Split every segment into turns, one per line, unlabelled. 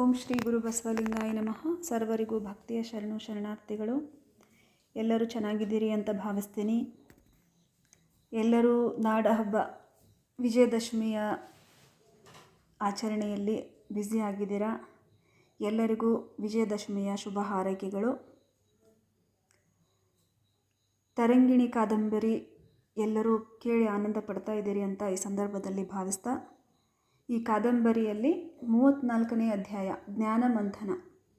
ಓಂ ಶ್ರೀ ಗುರು ಬಸವಲಿಂಗಾಯ ನಮಃ. ಸರ್ವರಿಗೂ ಭಕ್ತಿಯ ಶರಣು ಶರಣಾರ್ಥಿಗಳು. ಎಲ್ಲರೂ ಚೆನ್ನಾಗಿದ್ದೀರಿ ಅಂತ ಭಾವಿಸ್ತೀನಿ. ಎಲ್ಲರೂ ನಾಡ ಹಬ್ಬ, ವಿಜಯದಶಮಿಯ ಆಚರಣೆಯಲ್ಲಿ ಬ್ಯುಸಿ ಆಗಿದ್ದೀರಾ? ಎಲ್ಲರಿಗೂ ವಿಜಯದಶಮಿಯ ಶುಭ ಹಾರೈಕೆಗಳು. ತರಂಗಿಣಿ ಕಾದಂಬರಿ ಎಲ್ಲರೂ ಕೇಳಿ ಆನಂದ ಪಡ್ತಾ ಇದ್ದೀರಿ ಅಂತ ಈ ಸಂದರ್ಭದಲ್ಲಿ ಭಾವಿಸ್ತಾ ಈ ಕಾದಂಬರಿಯಲ್ಲಿ ಮೂವತ್ತ್ನಾಲ್ಕನೇ ಅಧ್ಯಾಯ ಜ್ಞಾನ ಮಂಥನ,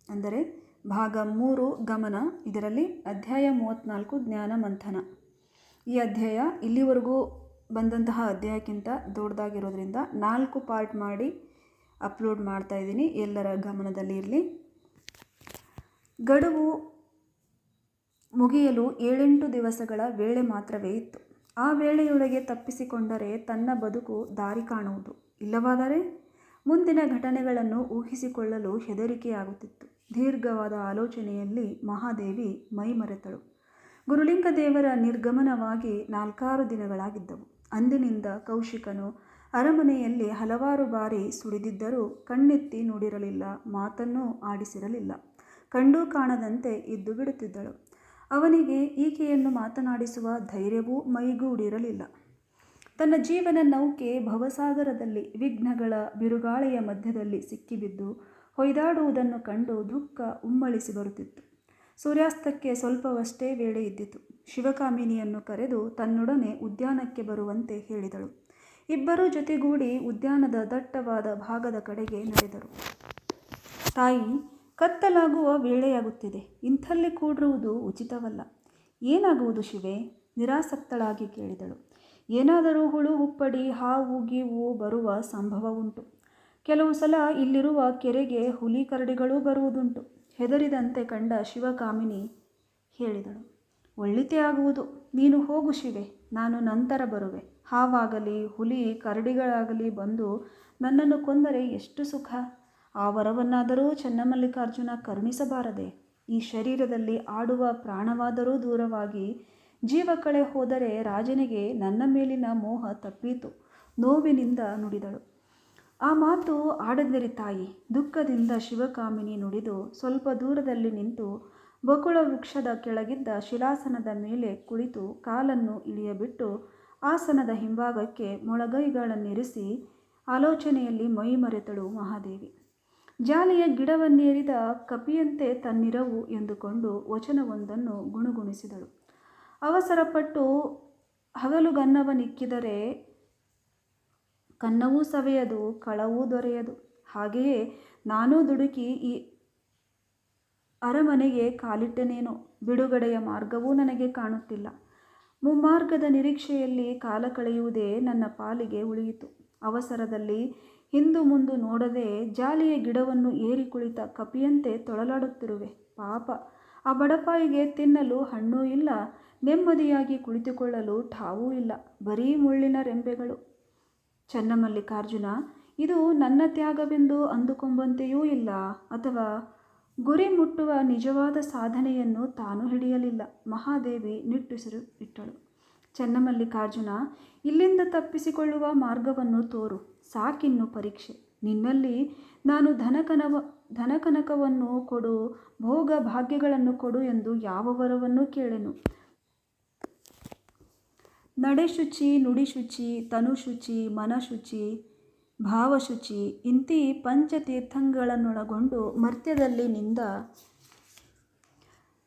ಅಂದರೆ ಭಾಗ ಮೂರು ಗಮನ, ಇದರಲ್ಲಿ ಅಧ್ಯಾಯ ಮೂವತ್ತ್ನಾಲ್ಕು ಜ್ಞಾನ ಮಂಥನ. ಈ ಅಧ್ಯಾಯ ಇಲ್ಲಿವರೆಗೂ ಬಂದಂತಹ ಅಧ್ಯಾಯಕ್ಕಿಂತ ದೊಡ್ಡದಾಗಿರೋದ್ರಿಂದ ನಾಲ್ಕು ಪಾರ್ಟ್ ಮಾಡಿ ಅಪ್ಲೋಡ್ ಮಾಡ್ತಾ ಇದ್ದೀನಿ, ಎಲ್ಲರ ಗಮನದಲ್ಲಿ ಇರಲಿ. ಗಡುವು ಮುಗಿಯಲು ಏಳೆಂಟು ದಿವಸಗಳ ವೇಳೆ ಮಾತ್ರವೇ ಇತ್ತು. ಆ ವೇಳೆಯೊಳಗೆ ತಪ್ಪಿಸಿಕೊಂಡರೆ ತನ್ನ ಬದುಕು ದಾರಿ ಕಾಣುವುದು. ಇಲ್ಲವಾದರೆ ಮುಂದಿನ ಘಟನೆಗಳನ್ನು ಊಹಿಸಿಕೊಳ್ಳಲು ಹೆದರಿಕೆಯಾಗುತ್ತಿತ್ತು. ದೀರ್ಘವಾದ ಆಲೋಚನೆಯಲ್ಲಿ ಮಹಾದೇವಿ ಮೈಮರೆತಳು. ಗುರುಲಿಂಗದೇವರ ನಿರ್ಗಮನವಾಗಿ ನಾಲ್ಕಾರು ದಿನಗಳಾಗಿದ್ದವು. ಅಂದಿನಿಂದ ಕೌಶಿಕನು ಅರಮನೆಯಲ್ಲಿ ಹಲವಾರು ಬಾರಿ ಸುಳಿದಿದ್ದರೂ ಕಣ್ಣೆತ್ತಿ ನೋಡಿರಲಿಲ್ಲ, ಮಾತನ್ನೂ ಆಡಿಸಿರಲಿಲ್ಲ. ಕಂಡು ಕಾಣದಂತೆ ಇದ್ದು ಬಿಡುತ್ತಿದ್ದಳು ಅವನಿಗೆ ಈಕೆಯನ್ನು ಮಾತನಾಡಿಸುವ ಧೈರ್ಯವೂ ಮೈಗೂಡಿರಲಿಲ್ಲ. ತನ್ನ ಜೀವನ ನೌಕೆ ಭವಸಾಗರದಲ್ಲಿ, ವಿಘ್ನಗಳ ಬಿರುಗಾಳಿಯ ಮಧ್ಯದಲ್ಲಿ ಸಿಕ್ಕಿಬಿದ್ದು ಹೊಯ್ದಾಡುವುದನ್ನು ಕಂಡು ದುಃಖ ಉಮ್ಮಳಿಸಿ ಬರುತ್ತಿತ್ತು. ಸೂರ್ಯಾಸ್ತಕ್ಕೆ ಸ್ವಲ್ಪವಷ್ಟೇ ವೇಳೆ ಇದ್ದಿತು. ಶಿವಕಾಮಿನಿಯನ್ನು ಕರೆದು ತನ್ನೊಡನೆ ಉದ್ಯಾನಕ್ಕೆ ಬರುವಂತೆ ಹೇಳಿದಳು. ಇಬ್ಬರೂ ಜೊತೆಗೂಡಿ ಉದ್ಯಾನದ ದಟ್ಟವಾದ ಭಾಗದ ಕಡೆಗೆ ನಡೆದರು. ತಾಯಿ, ಕತ್ತಲಾಗುವ ವೇಳೆಯಾಗುತ್ತಿದೆ. ಇಂಥಲ್ಲಿ ಕೂಡಿರುವುದು ಉಚಿತವಲ್ಲ. ಏನಾಗುವುದು ಶಿವೆ? ನಿರಾಸಕ್ತಳಾಗಿ ಕೇಳಿದಳು. ಏನಾದರೂ ಹುಳು ಹುಪ್ಪಡಿ ಹಾವು, ಗೀವು ಬರುವ ಸಂಭವ ಉಂಟು ಕೆಲವು ಸಲ ಇಲ್ಲಿರುವ ಕೆರೆಗೆ ಹುಲಿ ಕರಡಿಗಳೂ ಬರುವುದುಂಟು. ಹೆದರಿದಂತೆ ಕಂಡ ಶಿವಕಾಮಿನಿ ಹೇಳಿದಳು, ಒಳ್ಳಿತೆ ಆಗುವುದು. ನೀನು ಹೋಗು ಶಿವೆ. ನಾನು ನಂತರ ಬರುವೆ. ಹಾವಾಗಲಿ, ಹುಲಿ ಕರಡಿಗಳಾಗಲಿ ಬಂದು ನನ್ನನ್ನು ಕೊಂದರೆ ಎಷ್ಟು ಸುಖ. ಆ ವರವನ್ನಾದರೂ ಚೆನ್ನಮಲ್ಲಿಕಾರ್ಜುನ ಕರುಣಿಸಬಾರದೆ ಈ ಶರೀರದಲ್ಲಿ ಆಡುವ ಪ್ರಾಣವಾದರೂ ದೂರವಾಗಿ ಜೀವ ಕಳೆ ಹೋದರೆ ರಾಜನಿಗೆ ನನ್ನ ಮೇಲಿನ ಮೋಹ ತಪ್ಪಿತು. ನೋವಿನಿಂದ ನುಡಿದಳು. ಆ ಮಾತು ಆಡದಿರಿ ತಾಯಿ. ದುಃಖದಿಂದ ಶಿವಕಾಮಿನಿ ನುಡಿದು ಸ್ವಲ್ಪ ದೂರದಲ್ಲಿ ನಿಂತು ಬಕುಳ ವೃಕ್ಷದ ಕೆಳಗಿದ್ದ ಶಿಲಾಸನದ ಮೇಲೆ ಕುಳಿತು ಕಾಲನ್ನು ಇಳಿಯಬಿಟ್ಟು ಆಸನದ ಹಿಂಭಾಗಕ್ಕೆ ಮೊಳಗೈಗಳನ್ನಿರಿಸಿ ಆಲೋಚನೆಯಲ್ಲಿ ಮೈ ಮರೆತಳು ಮಹಾದೇವಿ. ಜಾಲಿಯ ಗಿಡವನ್ನೇರಿದ ಕಪಿಯಂತೆ ತನ್ನಿರವು ಎಂದುಕೊಂಡು ವಚನವೊಂದನ್ನು ಗುಣಗುಣಿಸಿದಳು. ಅವಸರಪಟ್ಟು ಹಗಲುಗನ್ನವನಿಕ್ಕಿದರೆ ಕನ್ನವೂ ಸವೆಯದು, ಕಳವೂ ದೊರೆಯದು. ಹಾಗೆಯೇ ನಾನೂ ದುಡುಕಿ ಈ ಅರಮನೆಗೆ ಕಾಲಿಟ್ಟನೇನೋ? ಬಿಡುಗಡೆಯ ಮಾರ್ಗವೂ ನನಗೆ ಕಾಣುತ್ತಿಲ್ಲ. ಮುಮ್ಮಾರ್ಗದ ನಿರೀಕ್ಷೆಯಲ್ಲಿ ಕಾಲ ಕಳೆಯುವುದೇ ನನ್ನ ಪಾಲಿಗೆ ಉಳಿಯಿತು. ಅವಸರದಲ್ಲಿ ಹಿಂದು ಮುಂದು ನೋಡದೆ ಜಾಲಿಯ ಗಿಡವನ್ನು ಏರಿ ಕುಳಿತ ಕಪಿಯಂತೆ ತೊಳಲಾಡುತ್ತಿರುವೆ. ಪಾಪ ಆ ಬಡಪಾಯಿಗೆ ತಿನ್ನಲು ಹಣ್ಣೂ ಇಲ್ಲ, ನೆಮ್ಮದಿಯಾಗಿ ಕುಳಿತುಕೊಳ್ಳಲು ಠಾವೂ ಇಲ್ಲ, ಬರೀ ಮುಳ್ಳಿನ ರೆಂಬೆಗಳು. ಚನ್ನಮಲ್ಲಿಕಾರ್ಜುನ, ಇದು ನನ್ನ ತ್ಯಾಗವೆಂದು ಅಂದುಕೊಂಬಂತೆಯೂ ಇಲ್ಲ, ಅಥವಾ ಗುರಿ ಮುಟ್ಟುವ ನಿಜವಾದ ಸಾಧನೆಯನ್ನು ತಾನು ಹಿಡಿಯಲಿಲ್ಲ, ಮಹಾದೇವಿ ನಿಟ್ಟುಸಿರು ಇಟ್ಟಳು. ಚನ್ನಮಲ್ಲಿಕಾರ್ಜುನ, ಇಲ್ಲಿಂದ ತಪ್ಪಿಸಿಕೊಳ್ಳುವ ಮಾರ್ಗವನ್ನು ತೋರು, ಸಾಕಿನ್ನು ಪರೀಕ್ಷೆ. ನಿನ್ನಲ್ಲಿ ನಾನು ಧನಕನವ, ಧನಕನಕವನ್ನು ಕೊಡು, ಭೋಗ ಭಾಗ್ಯಗಳನ್ನು ಕೊಡು ಎಂದು ಯಾವ ವರವನ್ನು ಕೇಳೆನು? ನಡೆಶುಚಿ, ನುಡಿಶುಚಿ, ತನುಶುಚಿ, ಮನಶುಚಿ, ಭಾವಶುಚಿ ಇಂತಿ ಪಂಚತೀರ್ಥಗಳನ್ನೊಳಗೊಂಡು ಮರ್ತ್ಯದಲ್ಲಿ ನಿಂದ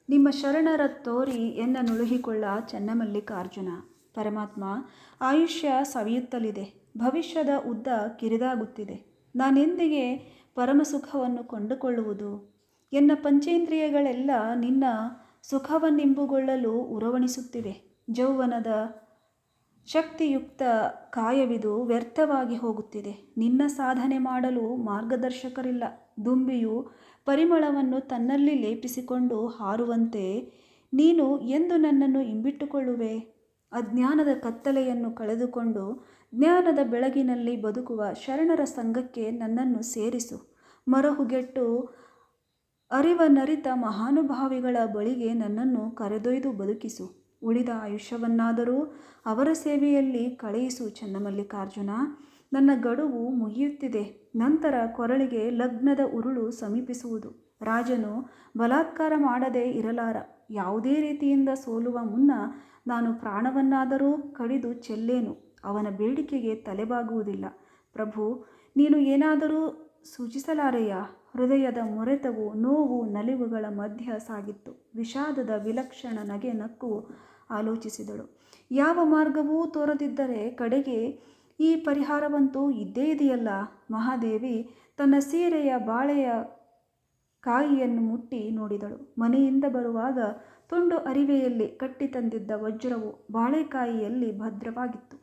ನಿಮ್ಮ ಶರಣರ ತೋರಿ ಎನ್ನ ನುಳುಹಿಕೊಳ್ಳ ಚನ್ನಮಲ್ಲಿಕಾರ್ಜುನ. ಪರಮಾತ್ಮ, ಆಯುಷ್ಯ ಸವಿಯುತ್ತಲಿದೆ. ಭವಿಷ್ಯದ ಉದ್ದ ಕಿರಿದಾಗುತ್ತಿದೆ. ನಾನೆಂದಿಗೆ ಪರಮಸುಖವನ್ನು ಕೊಂಡುಕೊಳ್ಳುವುದು? ಎನ್ನ ಪಂಚೇಂದ್ರಿಯಗಳೆಲ್ಲ ನಿನ್ನ ಸುಖವನ್ನಿಂಬುಗೊಳ್ಳಲು ಉರವಣಿಸುತ್ತಿವೆ. ಜೌವನದ ಶಕ್ತಿಯುಕ್ತ ಕಾಯವಿದು ವ್ಯರ್ಥವಾಗಿ ಹೋಗುತ್ತಿದೆ. ನಿನ್ನ ಸಾಧನೆ ಮಾಡಲು ಮಾರ್ಗದರ್ಶಕರಿಲ್ಲ. ದುಂಬಿಯು ಪರಿಮಳವನ್ನು ತನ್ನಲ್ಲಿ ಲೇಪಿಸಿಕೊಂಡು ಹಾರುವಂತೆ ನೀನು ಎಂದು ನನ್ನನ್ನು ಇಂಬಿಟ್ಟುಕೊಳ್ಳುವೆ ಅಜ್ಞಾನದ ಕತ್ತಲೆಯನ್ನು ಕಳೆದುಕೊಂಡು ಜ್ಞಾನದ ಬೆಳಗಿನಲ್ಲಿ ಬದುಕುವ ಶರಣರ ಸಂಘಕ್ಕೆ ನನ್ನನ್ನು ಸೇರಿಸು. ಮರಹುಗೆಟ್ಟು ಅರಿವನರಿತ ಮಹಾನುಭಾವಿಗಳ ಬಳಿಗೆ ನನ್ನನ್ನು ಕರೆದೊಯ್ದು ಬದುಕಿಸು. ಉಳಿದ ಆಯುಷ್ಯವನ್ನಾದರೂ ಅವರ ಸೇವೆಯಲ್ಲಿ ಕಳೆಯಿಸು ಚನ್ನಮಲ್ಲಿಕಾರ್ಜುನ. ನನ್ನ ಗಡುವು ಮುಗಿಯುತ್ತಿದೆ. ನಂತರ ಕೊರಳಿಗೆ ಲಗ್ನದ ಉರುಳು ಸಮೀಪಿಸುವುದು. ರಾಜನು, ಬಲಾತ್ಕಾರ ಮಾಡದೇ ಇರಲಾರ. ಯಾವುದೇ ರೀತಿಯಿಂದ ಸೋಲುವ ಮುನ್ನ ನಾನು ಪ್ರಾಣವನ್ನಾದರೂ ಕಡಿದು ಚೆಲ್ಲೇನು. ಅವನ ಬೇಡಿಕೆಗೆ ತಲೆಬಾಗುವುದಿಲ್ಲ. ಪ್ರಭು, ನೀನು ಏನಾದರೂ ಸೂಚಿಸಲಾರೆಯ? ಹೃದಯದ ಮೊರೆತವು ನೋವು ನಲಿವುಗಳ ಮಧ್ಯ ಸಾಗಿತ್ತು. ವಿಷಾದದ ವಿಲಕ್ಷಣ ನಗೆ ನಕ್ಕು ಆಲೋಚಿಸಿದಳು. ಯಾವ ಮಾರ್ಗವೂ ತೋರದಿದ್ದರೆ ಕಡೆಗೆ ಈ ಪರಿಹಾರವಂತೂ ಇದ್ದೇ ಇದೆಯಲ್ಲ? ಮಹಾದೇವಿ ತನ್ನ ಸೀರೆಯ ಬಾಳೆಯ ಕಾಯಿಯನ್ನು ಮುಟ್ಟಿ ನೋಡಿದಳು. ಮನೆಯಿಂದ ಬರುವಾಗ ತುಂಡು ಅರಿವೆಯಲ್ಲಿ ಕಟ್ಟಿ ತಂದಿದ್ದ ವಜ್ರವು ಬಾಳೆಕಾಯಿಯಲ್ಲಿ ಭದ್ರವಾಗಿತ್ತು.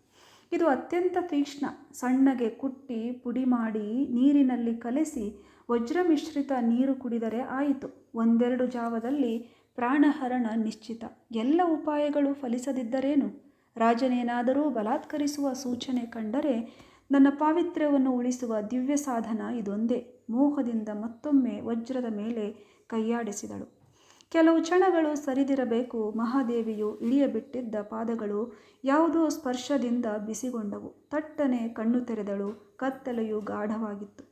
ಇದು ಅತ್ಯಂತ ತೀಕ್ಷ್ಣ. ಸಣ್ಣಗೆ ಕುಟ್ಟಿ, ಪುಡಿ ಮಾಡಿ ನೀರಿನಲ್ಲಿ ಕಲೆಸಿ ವಜ್ರ ಮಿಶ್ರಿತ ನೀರು ಕುಡಿದರೆ ಆಯಿತು. ಒಂದೆರಡು ಜಾವದಲ್ಲಿ ಪ್ರಾಣಹರಣ ನಿಶ್ಚಿತ. ಎಲ್ಲ ಉಪಾಯಗಳು ಫಲಿಸದಿದ್ದರೇನು? ರಾಜನೇನಾದರೂ ಬಲಾತ್ಕರಿಸುವ ಸೂಚನೆ ಕಂಡರೆ ನನ್ನ ಪಾವಿತ್ರ್ಯವನ್ನು ಉಳಿಸುವ ದಿವ್ಯ ಸಾಧನ ಇದೊಂದೇ. ಮೋಹದಿಂದ ಮತ್ತೊಮ್ಮೆ ವಜ್ರದ ಮೇಲೆ ಕೈಯಾಡಿಸಿದಳು. ಕೆಲವು ಕ್ಷಣಗಳು ಸರಿದಿರಬೇಕು. ಮಹಾದೇವಿಯು ಇಳಿಯಬಿಟ್ಟಿದ್ದ ಪಾದಗಳು ಯಾವುದೋ ಸ್ಪರ್ಶದಿಂದ ಬಿಸಿಗೊಂಡವು. ತಟ್ಟನೆ ಕಣ್ಣು ತೆರೆದಳು. ಕತ್ತಲೆಯು ಗಾಢವಾಗಿತ್ತು.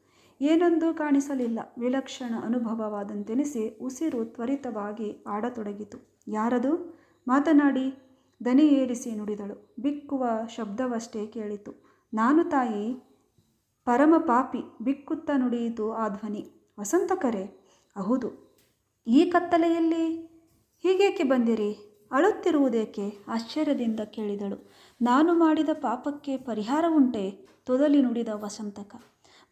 ಏನೊಂದು ಕಾಣಿಸಲಿಲ್ಲ. ವಿಲಕ್ಷಣ ಅನುಭವವಾದಂತೆನಿಸಿ ಉಸಿರು ತ್ವರಿತವಾಗಿ ಆಡತೊಡಗಿತು. ಯಾರದು? ಮಾತನಾಡಿ. ದನಿ ಏರಿಸಿ ನುಡಿದಳು. ಬಿಕ್ಕುವ ಶಬ್ದವಷ್ಟೇ ಕೇಳಿತು. ನಾನು ತಾಯಿ. ಪರಮ ಪಾಪಿ ಬಿಕ್ಕುತ್ತ ನುಡಿಯಿತು ಆ ಧ್ವನಿ. ವಸಂತ ಕರೆ ಹೌದು. ಈ ಕತ್ತಲೆಯಲ್ಲಿ ಹೀಗೇಕೆ ಬಂದಿರಿ? ಅಳುತ್ತಿರುವುದೇಕೆ? ಆಶ್ಚರ್ಯದಿಂದ ಕೇಳಿದಳು. ನಾನು ಮಾಡಿದ ಪಾಪಕ್ಕೆ ಪರಿಹಾರ ಉಂಟೆ ತೊದಲಿ ನುಡಿದ ವಸಂತಕ.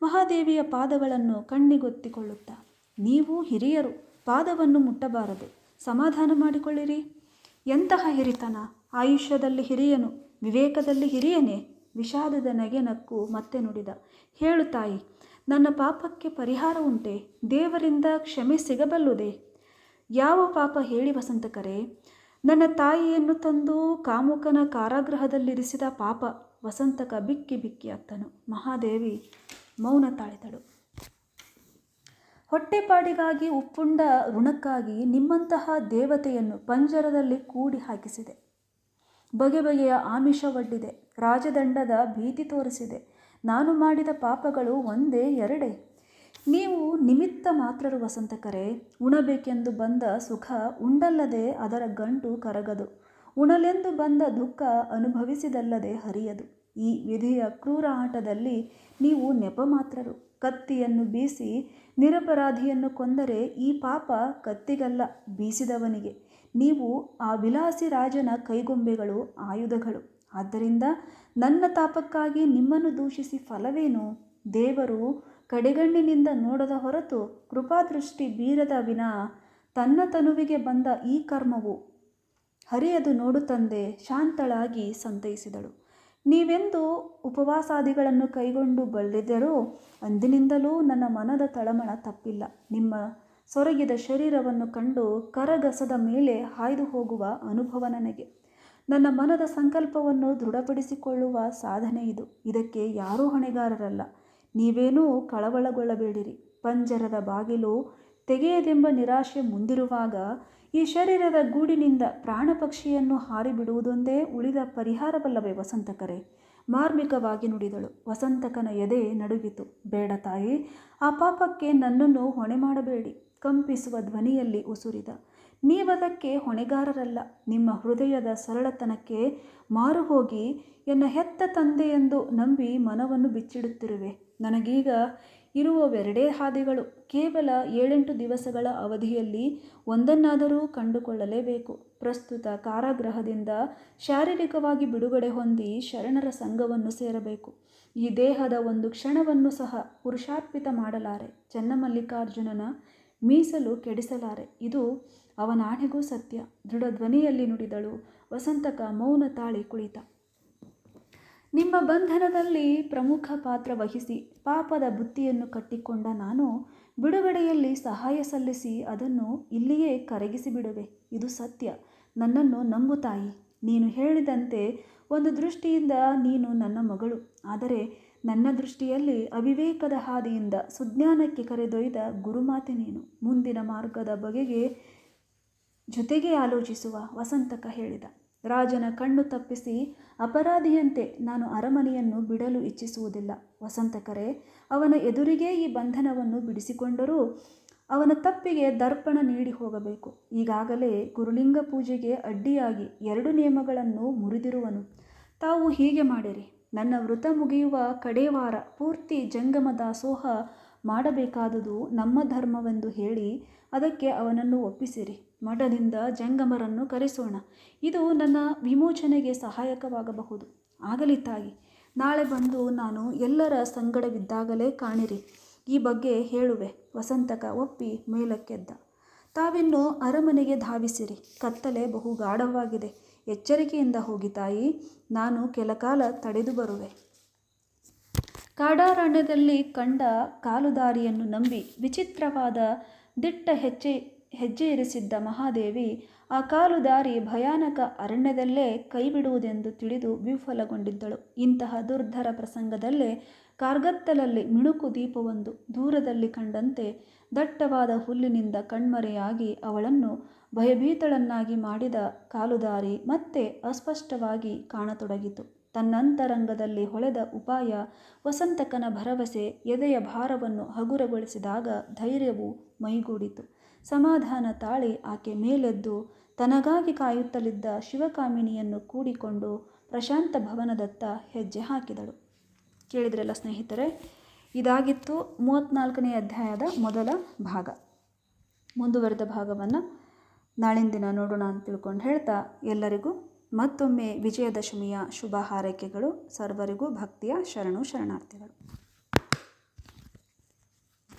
ಮಹಾದೇವಿಯ ಪಾದಗಳನ್ನು ಕಣ್ಣಿಗೊತ್ತಿಕೊಳ್ಳುತ್ತಾ. ನೀವು ಹಿರಿಯರು, ಪಾದವನ್ನು ಮುಟ್ಟಬಾರದು. ಸಮಾಧಾನ ಮಾಡಿಕೊಳ್ಳಿರಿ. ಎಂತಹ ಹಿರಿತನ? ಆಯುಷ್ಯದಲ್ಲಿ ಹಿರಿಯನು, ವಿವೇಕದಲ್ಲಿ ಹಿರಿಯನೇ? ವಿಷಾದದ ನಗೆ ನಕ್ಕು ಮತ್ತೆ ನುಡಿದ. ಹೇಳು ತಾಯಿ ನನ್ನ ಪಾಪಕ್ಕೆ ಪರಿಹಾರ ಉಂಟೆ, ದೇವರಿಂದ ಕ್ಷಮೆ ಸಿಗಬಲ್ಲುದೇ. ಯಾವ ಪಾಪ ಹೇಳಿ ವಸಂತಕರೇ, ನನ್ನ ತಾಯಿಯನ್ನು ತಂದು ಕಾಮುಕನ ಕಾರಾಗೃಹದಲ್ಲಿರಿಸಿದ ಪಾಪ ವಸಂತಕ ಬಿಕ್ಕಿ ಬಿಕ್ಕಿ ಅತ್ತನು. ಮಹಾದೇವಿ ಮೌನ ತಾಳಿದಳು. ಹೊಟ್ಟೆಪಾಡಿಗಾಗಿ ಉಪ್ಪುಂಡ ಋಣಕ್ಕಾಗಿ ನಿಮ್ಮಂತಹ ದೇವತೆಯನ್ನು ಪಂಜರದಲ್ಲಿ ಕೂಡಿ ಹಾಕಿಸಿದೆ. ಬಗೆ ಬಗೆಯ ಆಮಿಷವಡ್ಡಿದೆ ರಾಜದಂಡದ ಭೀತಿ ತೋರಿಸಿದೆ. ನಾನು ಮಾಡಿದ ಪಾಪಗಳು ಒಂದೇ ಎರಡೇ. ನೀವು ನಿಮಿತ್ತ ಮಾತ್ರರು ವಸಂತಕರೆ, ಉಣಬೇಕೆಂದು ಬಂದ ಸುಖ ಉಂಡಲ್ಲದೆ ಅದರ ಗಂಟು ಕರಗದು. ಉಣಲೆಂದು ಬಂದ ದುಃಖ ಅನುಭವಿಸಿದಲ್ಲದೆ ಹರಿಯದು. ಈ ವಿಧಿಯ ಕ್ರೂರ ಆಟದಲ್ಲಿ ನೀವು ನೆಪ ಮಾತ್ರರು ಕತ್ತಿಯನ್ನು ಬೀಸಿ ನಿರಪರಾಧಿಯನ್ನು ಕೊಂದರೆ ಈ ಪಾಪ ಕತ್ತಿಗಲ್ಲ ಬೀಸಿದವನಿಗೆ. ನೀವು ಆ ವಿಲಾಸಿ ರಾಜನ ಕೈಗೊಂಬೆಗಳು ಆಯುಧಗಳು. ಆದ್ದರಿಂದ ನನ್ನ ತಾಪಕ್ಕಾಗಿ ನಿಮ್ಮನ್ನು ದೂಷಿಸಿ ಫಲವೇನು? ದೇವರು ಕಡೆಗಣ್ಣಿನಿಂದ ನೋಡದ ಹೊರತು ಕೃಪಾದೃಷ್ಟಿ ಬೀರದ ವಿನ ತನ್ನ ತನುವಿಗೆ ಬಂದ ಈ ಕರ್ಮವು ಹರಿಯದು ತಂದೆ, ಶಾಂತಳಾಗಿ ಸಂತೈಸಿದಳು. ನೀವೆಂದು ಉಪವಾಸಾದಿಗಳನ್ನು ಕೈಗೊಂಡು ಬಲ್ಲಿದ್ದರೂ ಅಂದಿನಿಂದಲೂ ನನ್ನ ಮನದ ತಳಮಳ ತಪ್ಪಿಲ್ಲ. ನಿಮ್ಮ ಸೊರಗಿದ ಶರೀರವನ್ನು ಕಂಡು ಕರಗಸದ ಮೇಲೆ ಹಾಯ್ದು ಹೋಗುವ ಅನುಭವ ನನಗೆ. ನನ್ನ ಮನದ ಸಂಕಲ್ಪವನ್ನು ದೃಢಪಡಿಸಿಕೊಳ್ಳುವ ಸಾಧನೆ ಇದು. ಇದಕ್ಕೆ ಯಾರೂ ಹೊಣೆಗಾರರಲ್ಲ. ನೀವೇನೂ ಕಳವಳಗೊಳ್ಳಬೇಡಿರಿ. ಪಂಜರದ ಬಾಗಿಲು ತೆಗೆಯದೆಂಬ ನಿರಾಶೆ ಮುಂದಿರುವಾಗ ಈ ಶರೀರದ ಗೂಡಿನಿಂದ ಪ್ರಾಣ ಪಕ್ಷಿಯನ್ನು ಹಾರಿಬಿಡುವುದೊಂದೇ ಉಳಿದ ಪರಿಹಾರವಲ್ಲವೇ ವಸಂತಕರೇ? ಮಾರ್ಮಿಕವಾಗಿ ನುಡಿದಳು. ವಸಂತಕನ ಎದೆ ನಡುಗಿತು. ಬೇಡ ತಾಯಿ, ಆ ಪಾಪಕ್ಕೆ ನನ್ನನ್ನು ಹೊಣೆ ಮಾಡಬೇಡಿ. ಕಂಪಿಸುವ ಧ್ವನಿಯಲ್ಲಿ ಉಸುರಿದ. ನೀವದಕ್ಕೆ ಹೊಣೆಗಾರರಲ್ಲ. ನಿಮ್ಮ ಹೃದಯದ ಸರಳತನಕ್ಕೆ ಮಾರು ಹೋಗಿ ಎನ್ನ ಹೆತ್ತ ತಂದೆಯೆಂದು ನಂಬಿ ಮನವನ್ನು ಬಿಚ್ಚಿಡುತ್ತಿರುವೆ. ನನಗೀಗ ಇರುವವೆರಡೇ ಹಾದಿಗಳು. ಕೇವಲ ಏಳೆಂಟು ದಿವಸಗಳ ಅವಧಿಯಲ್ಲಿ ಒಂದನ್ನಾದರೂ ಕಂಡುಕೊಳ್ಳಲೇಬೇಕು. ಪ್ರಸ್ತುತ ಕಾರಾಗೃಹದಿಂದ ಶಾರೀರಿಕವಾಗಿ ಬಿಡುಗಡೆ ಹೊಂದಿ ಶರಣರ ಸಂಘವನ್ನು ಸೇರಬೇಕು. ಈ ದೇಹದ ಒಂದು ಕ್ಷಣವನ್ನು ಸಹ ಪುರುಷಾರ್ಪಿತ ಮಾಡಲಾರೆ. ಚನ್ನಮಲ್ಲಿಕಾರ್ಜುನನ ಮೀಸಲು ಕೆಡಿಸಲಾರೆ. ಇದು ಅವನಾಣೆಗೂ ಸತ್ಯ. ದೃಢ ಧ್ವನಿಯಲ್ಲಿ ನುಡಿದಳು. ವಸಂತಕ ಮೌನ ತಾಳಿ ಕುಳಿತ. ನಿಮ್ಮ ಬಂಧನದಲ್ಲಿ ಪ್ರಮುಖ ಪಾತ್ರ ವಹಿಸಿ, ಪಾಪದ ಬುತ್ತಿಯನ್ನು ಕಟ್ಟಿಕೊಂಡ ನಾನು ಬಿಡುಗಡೆಯಲ್ಲಿ ಸಹಾಯ ಸಲ್ಲಿಸಿ ಅದನ್ನು ಇಲ್ಲಿಯೇ ಕರಗಿಸಿ ಬಿಡುವೆ. ಇದು ಸತ್ಯ. ನನ್ನನ್ನು ನಂಬು ತಾಯಿ. ನೀನು ಹೇಳಿದಂತೆ ಒಂದು ದೃಷ್ಟಿಯಿಂದ ನೀನು ನನ್ನ ಮಗಳು. ಆದರೆ ನನ್ನ ದೃಷ್ಟಿಯಲ್ಲಿ ಅವಿವೇಕದ ಹಾದಿಯಿಂದ ಸುಜ್ಞಾನಕ್ಕೆ ಕರೆದೊಯ್ದ ಗುರುಮಾತೆ ನೀನು. ಮುಂದಿನ ಮಾರ್ಗದ ಬಗೆಗೆ ಜೊತೆಗೆ ಆಲೋಚಿಸುವ ವಸಂತಕ ಹೇಳಿದ, ರಾಜನ ಕಣ್ಣು ತಪ್ಪಿಸಿ ಅಪರಾಧಿಯಂತೆ ನಾನು ಅರಮನೆಯನ್ನು ಬಿಡಲು ಇಚ್ಛಿಸುವುದಿಲ್ಲ. ವಸಂತಕರೇ, ಅವನ ಎದುರಿಗೇ ಈ ಬಂಧನವನ್ನು ಬಿಡಿಸಿಕೊಂಡರೂ ಅವನ ತಪ್ಪಿಗೆ ದರ್ಪಣ ನೀಡಿ ಹೋಗಬೇಕು. ಈಗಾಗಲೇ ಗುರುಲಿಂಗ ಪೂಜೆಗೆ ಅಡ್ಡಿಯಾಗಿ ಎರಡು ನಿಯಮಗಳನ್ನು ಮುರಿದಿರುವನು. ತಾವು ಹೀಗೆ ಮಾಡಿರಿ. ನನ್ನ ವೃತ ಮುಗಿಯುವ ಕಡೇವಾರ ಪೂರ್ತಿ ಜಂಗಮ ದಾಸೋಹ ಮಾಡಬೇಕಾದುದು ನಮ್ಮ ಧರ್ಮವೆಂದು ಹೇಳಿ ಅದಕ್ಕೆ ಅವನನ್ನು ಒಪ್ಪಿಸಿರಿ. ಮಠದಿಂದ ಜಂಗಮರನ್ನು ಕರೆಸೋಣ. ಇದು ನನ್ನ ವಿಮೋಚನೆಗೆ ಸಹಾಯಕವಾಗಬಹುದು. ಆಗಲಿ ತಾಯಿ ನಾಳೆ ಬಂದು ನಾನು ಎಲ್ಲರ ಸಂಗಡವಿದ್ದಾಗಲೇ ಕಾಣಿರಿ. ಈ ಬಗ್ಗೆ ಹೇಳುವೆ. ವಸಂತಕ ಒಪ್ಪಿ ಮೇಲಕ್ಕೆದ್ದ. ತಾವಿನ್ನು ಅರಮನೆಗೆ ಧಾವಿಸಿರಿ. ಕತ್ತಲೆ ಬಹು ಗಾಢವಾಗಿದೆ ಎಚ್ಚರಿಕೆಯಿಂದ ಹೋಗಿ ತಾಯಿ, ನಾನು ಕೆಲಕಾಲ ತಡೆದು ಬರುವೆ. ಕಾಡಾರಣ್ಯದಲ್ಲಿ ಕಂಡ ಕಾಲುದಾರಿಯನ್ನು ನಂಬಿ ವಿಚಿತ್ರವಾದ ದಿಟ್ಟ ಹೆಜ್ಜೆ ಹೆಜ್ಜೆ ಇರಿಸಿದ್ದ ಮಹಾದೇವಿ ಆ ಕಾಲು ದಾರಿ ಭಯಾನಕ ಅರಣ್ಯದಲ್ಲೇ ಕೈಬಿಡುವುದೆಂದು ತಿಳಿದು ವಿಫಲಗೊಂಡಿದ್ದಳು. ಇಂತಹ ದುರ್ಧರ ಪ್ರಸಂಗದಲ್ಲೇ ಕಾರ್ಗತ್ತಲಲ್ಲಿ ಮಿಣುಕು ದೀಪವೊಂದು ದೂರದಲ್ಲಿ ಕಂಡಂತೆ ದಟ್ಟವಾದ ಹುಲ್ಲಿನಿಂದ ಕಣ್ಮರೆಯಾಗಿ ಅವಳನ್ನು ಭಯಭೀತಳನ್ನಾಗಿ ಮಾಡಿದ ಕಾಲುದಾರಿ ಮತ್ತೆ ಅಸ್ಪಷ್ಟವಾಗಿ ಕಾಣತೊಡಗಿತು. ತನ್ನಂತರಂಗದಲ್ಲಿ ಹೊಳೆದ ಉಪಾಯ ವಸಂತಕನ ಭರವಸೆ ಎದೆಯ ಭಾರವನ್ನು ಹಗುರಗೊಳಿಸಿದಾಗ ಧೈರ್ಯವು ಮೈಗೂಡಿತು. ಸಮಾಧಾನ ತಾಳಿ ಆಕೆ ಮೇಲೆದ್ದು ತನಗಾಗಿ ಕಾಯುತ್ತಲಿದ್ದ ಶಿವಕಾಮಿನಿಯನ್ನು ಕೂಡಿಕೊಂಡು ಪ್ರಶಾಂತ ಭವನದತ್ತ ಹೆಜ್ಜೆ ಹಾಕಿದಳು. ಕೇಳಿದ್ರಲ್ಲ ಸ್ನೇಹಿತರೆ, ಇದಾಗಿತ್ತು ಮೂವತ್ತ್ನಾಲ್ಕನೇ ಅಧ್ಯಾಯದ ಮೊದಲ ಭಾಗ. ಮುಂದುವರೆದ ಭಾಗವನ್ನು ನಾಳಿನ ದಿನ ನೋಡೋಣ ಅಂತ ತಿಳ್ಕೊಂಡು ಹೇಳ್ತಾ ಎಲ್ಲರಿಗೂ ಮತ್ತೊಮ್ಮೆ ವಿಜಯದಶಮಿಯ ಶುಭ ಹಾರೈಕೆಗಳು. ಸರ್ವರಿಗೂ ಭಕ್ತಿಯ ಶರಣು ಶರಣಾರ್ಥಿಗಳು.